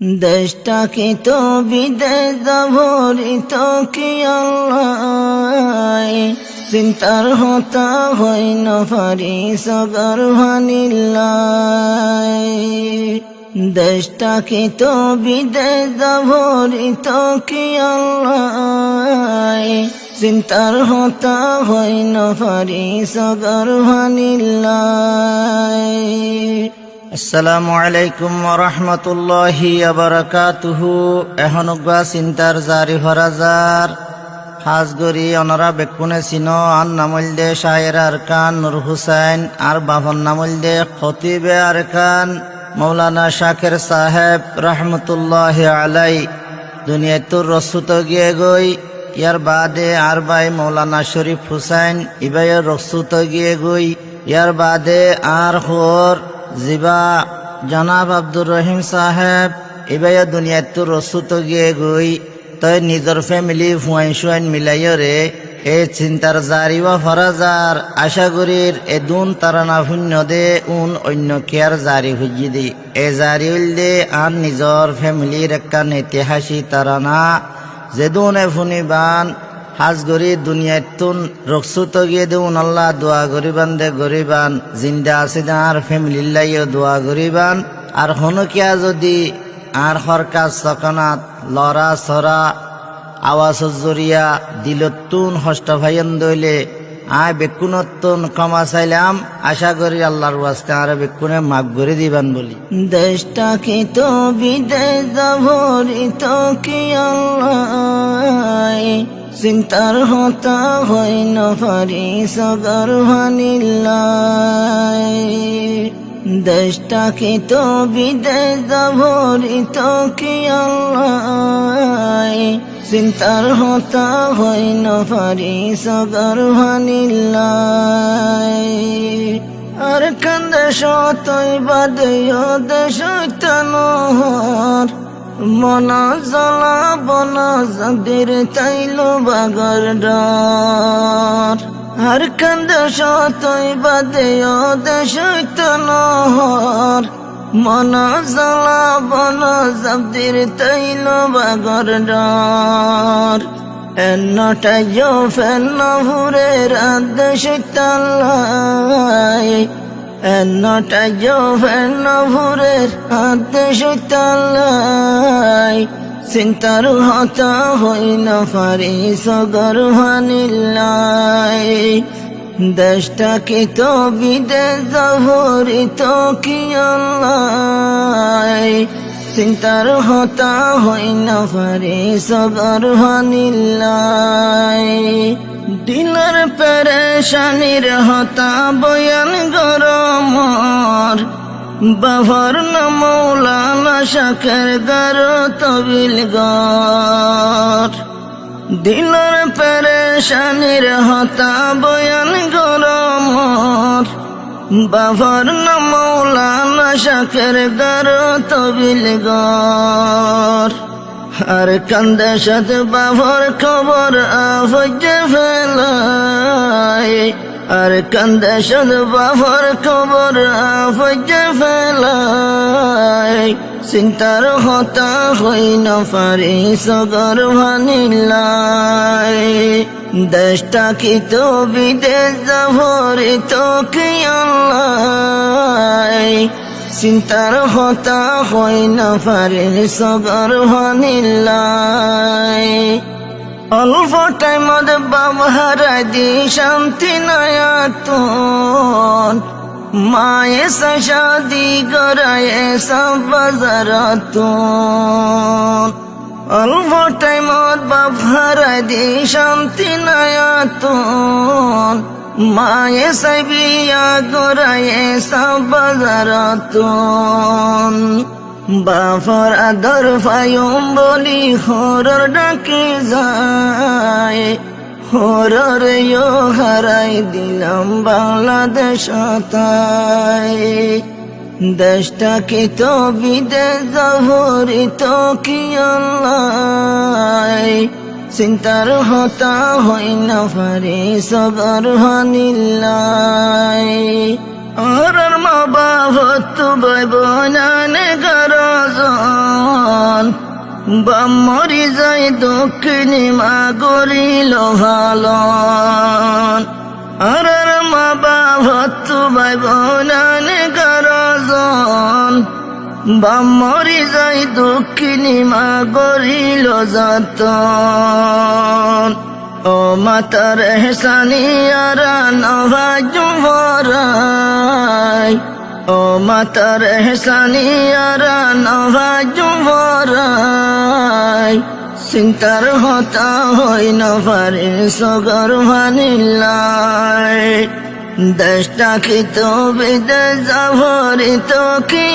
দেশটাকে তো বিদেশ ভরিত কি চিন্তার হতা হইন পারি, সগর ভানিল্লাই দেশটাকে তো বিদেশ ভরিত কি চিন্তার হতা হইন পারি, সগর ভানিল্লাই আসসালামু আলাইকুম রহমতুল্লাহি আবরাকাতুহু এহনুগা চিন্তার জারি হরাজার হাজগরি অনরা বেকুনে চিন, আন নামল দে শায়ের আরকান নুর হুসাইন আর বাভন নামল দে খতিবে আরকান মৌলানা শাকের সাহেব রহমতুল্লাহ আলাই, দুনিয়ায় তোর রসুত গিয়ে গই। ইয়ার বাদে আর ভাই মৌলানা শরীফ হুসাইন, ইবাইয়ের রসুত গিয়ে গই। ইয়ার বাদে আর হোর জিবা, জনাব আব্দুর রহিম সাহেব ইবাইয়া দুনিয়াত তো রসুত গিয়ে গই, তই নিজর ফ্যামিলি ফুয়াইন সুয়াইন মিলাইয়রে এ চিন্তার জারিবা ফরাজার আশা করির এ দুন তারানা শূন্য দে, উন অন্য কেয়ার জারি হুজি দি, এ জারি দে, আন নিজর ফ্যামিলির একটা ঐতিহাসিক তারানা যেদুনে ফুনিবান হাজ গরি দুনিয়াত তুন রকসুত গিয়ে দেউন আল্লাহ, দোয়া গরিবান দে গরিবান জিন্দা আছে আর ফ্যামিলি লাইও দোয়া গরিবান আর হনকিয়া যদি আর হরকাজ সকানাত, লরা, সরা, আওয়াজ জরিয়া দিলতুন হষ্ট ভাইয়ান দইলে, আয় বেকুনতুন ক্ষমা চাইলাম। আশা করি আল্লাহর ওয়াস্তে আর বেকুনে মাফ করে দিবান বলি। দেশটাকে তো বিদেশ ভরিত কি আল্লাহ? চিন্তার হতা হইন পারি সগর ভানিল্লাই দেশটাকে তো বিদেশ ভরিত কি চিন্তার হতা হইন পারি সগর ভানিল্লাই আর কান্দে সতই বাদে দেশ মন জ্বলা বন যাদের তাইল বাগর ডর। আর কান্দ সতই বাদে দেশ নহর। মন জ্বলা বন যাদের তাইল বাগর ডর। এন্নটা জো ফেন্ন ভুরে রাত শৈতাল্লাই এন্নটা জো ফেন্ন ভুরে রাত শৈতাল্লাই চিন্তার হতা হইন পারি সগর ভানিল্লাই দেশটাকে তো বিদেশ ভরিত কি আল্লাহ চিন্তার হতা হইন পারি সগর ভানিল্লাই দিনের পেরেশানির হতা বয়ান গরমর। বাবার মৌলানা শাকের গার তবিল গর দিনের পেরেশানির হতা বয়ান গরমর। বাবার মৌলানা শাকের গার তবিল গর আর কান্দে সাথে বাবার খবর আফজে ফেলাই। আর কান্দে সাথে বাবার খবর আফজে ফেলাই। চিন্তার হতা হই না পারি সগর ভানিলাই। দেশটা কি তো বিদেশ ভরি তো কি আল্লাহ। চিন্তার হতা হই না পারি সগর ভানিলাই অল্প টাইমত বাবহারাই দি শান্তি নয়াতন মায়ে শাদি গড়ায় সব বাজারাতন অল্প টাইমত বাবহারাই দি শান্তি নয়াতন মায়ে সাইবিয়া গড়ায় সব বাজারাতন বাফর আদর ফায়ুম বলি হরর ডাকে যায়। হরর ইয়ো হারাই দিলাম বাংলাদেশ তাই। দেশটাকে তো বিদেশ তো কি আল্লাহ। চিন্তার হতা হই না পারে সগর হানিল্লাই আর মা বাবা তো বই বোনানে গরজন বামরি যাই দক্ষিণী মা গরিল ভালো আর মা বাভত্তু ভাই বোনানে বামরি যাই দক্ষিণী মা গরিল যতন। ও মাতার হেসানিয়ারা নভাজ ভরাই ও মাতার হেসানিয়ারা নভাজ ভরাই চিন্তার হতা হই নভারে সগর ভানিলাই দেশটা কি তো বিদেশ তো কি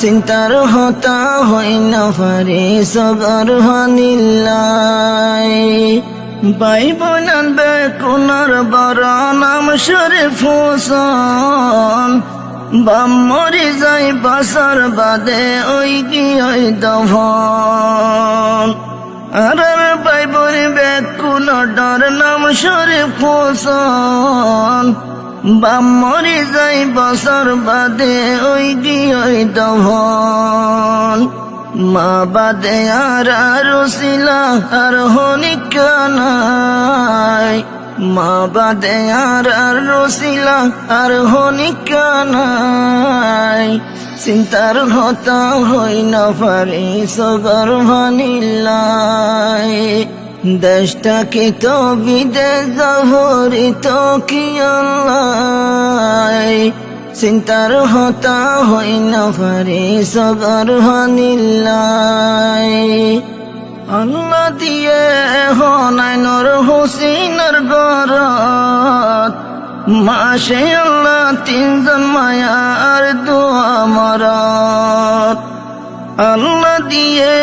চিন্তার হতা হই নভারে সগর ভানিলাই বাই বোনান বেকুনার বড় নাম শরীফ হোসন। বামরি যাই বাসার বাদে ওই কি ওই দভন আর বাই বলি বেকুন ডর নাম শরীফ হোসন বামরি যাই বছর বাদে ওই ওই দভন মা বাদে আর শিলা আর হনিকানাই মা বাদে আর আর রসিলা আর হনিকানাই চিন্তার হতা হই না পারি সগর ভানিলাই দেশটা কি তো বিদেশ তো কি চিন্তার হতা হই না পারি সগর ভানিলাই আল্লাহ দিয়ে হনাইনর হুসিনর গরত। মাসে আল্লাহ তিনজন মায়ার দোয়া মরত। আল্লাহ দিয়ে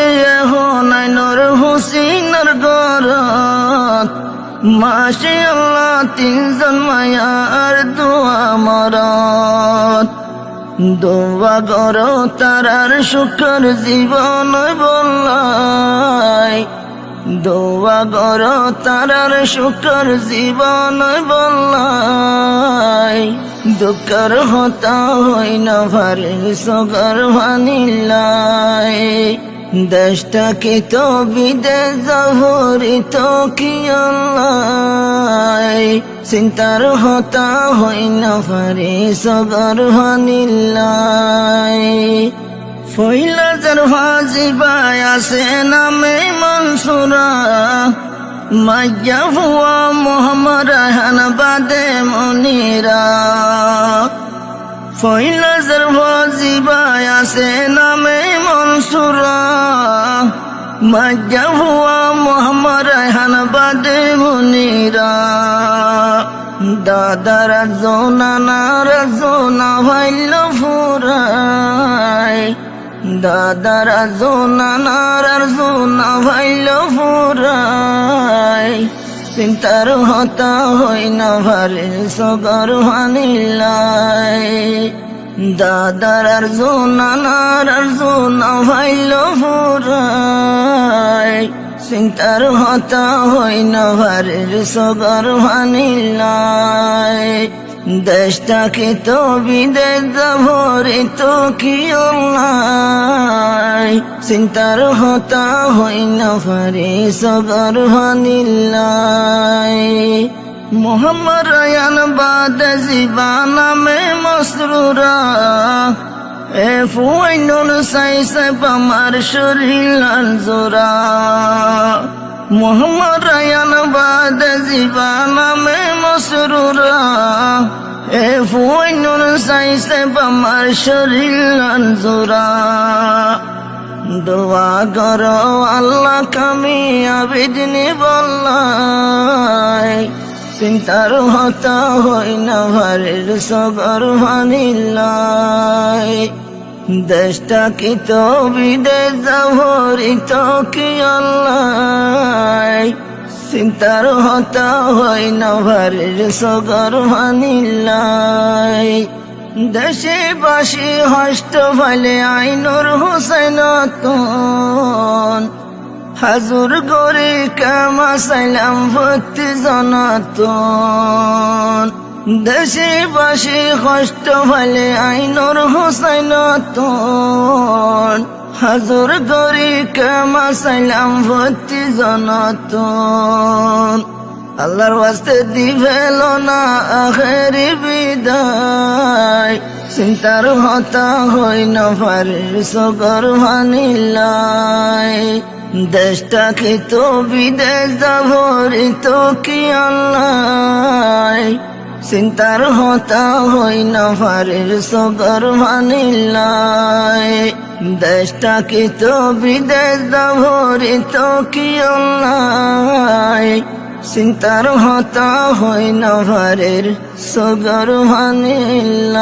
মাসে আল্লাহ তিনজন মায়ার দোয়া মরত দোয়া গর তারার সুখর জীবন বললাই। দোয়া গর তারার সুখর জীবন বললাই। দুঃখর হতা হই না ভারে সগর ভানিলাই দেশটা কি তো বিদেশ যাহরি তো কি চিন্তার হতা হই না পারে সগর হানিল্লাই ফইলা যার হাজি বাই আছে নামে মনসুরা। মাইয়া হুয়া মোহাম্মদ রাহান বাদে মনিরা। ফইলাজের ভাজিবাই আছে নামে মনসুরা। মাজ্জা হুয়া মোহাম্মদ রায়হান বাদে মুনিরা। দাদার জোনা নার জোনা ভাইল ফুরাই। দাদার জোনা নার জোনা ভাইল ফুরাই। চিন্তার হতা হই না ভারে সগর হানিলাই দাদার আর জোনানার আর জোনা ভাইল ফুরাই চিন্তার হতা হই না ভারে সগর হানিলাই দেশটা কি তো বিদেশ তো কি চিন্তার হতা হই না পারে সগর হানিল্লাই মোহাম্মদ রায়ান বাদ জীবা নামে মসরুরা। এ ফুয়াইনুল সাইসে পামার শরীর জোরা মোহাম্মদ রায়ান বাদ জীবা ফুয়াইনুল সাইসে পামার শরীর জোরা দোয়া করো আল্লাহ কামি আবিদিনী বল্লাই চিন্তার হতা হই না ভারের সগর ভানিল্লাই। দেশটা কি তো বিদেশ যাভরি তো কি আল্লাহ। চিন্তার হতা হই না ভারের সগর ভানিল্লাই দেশে বাসি হষ্ট ফলে আইনুর হুসেন হাজুর গরে কামা সাইলাম ভর্তি জনাতন দেশে বাসি কষ্ট ফলে আইনুর হুসেন হাজুর গরি কামা সাইলাম ভর্তি জনতন। আল্লাহর ওয়াস্তে দিভেল না আখেরি বিদায়। চিন্তার হতা হই না পারির সগর ভানিলাই দেশটা কি তো বিদেশ যাবরি তো কি আল্লাহ? চিন্তার হতা হই না ফারের সগর ভানিলাই। দেশটা কি তো বিদেশ যাবরি তো কি আল্লাহ চিন্তার হতা হই না ফারের সগর ভানিলাই।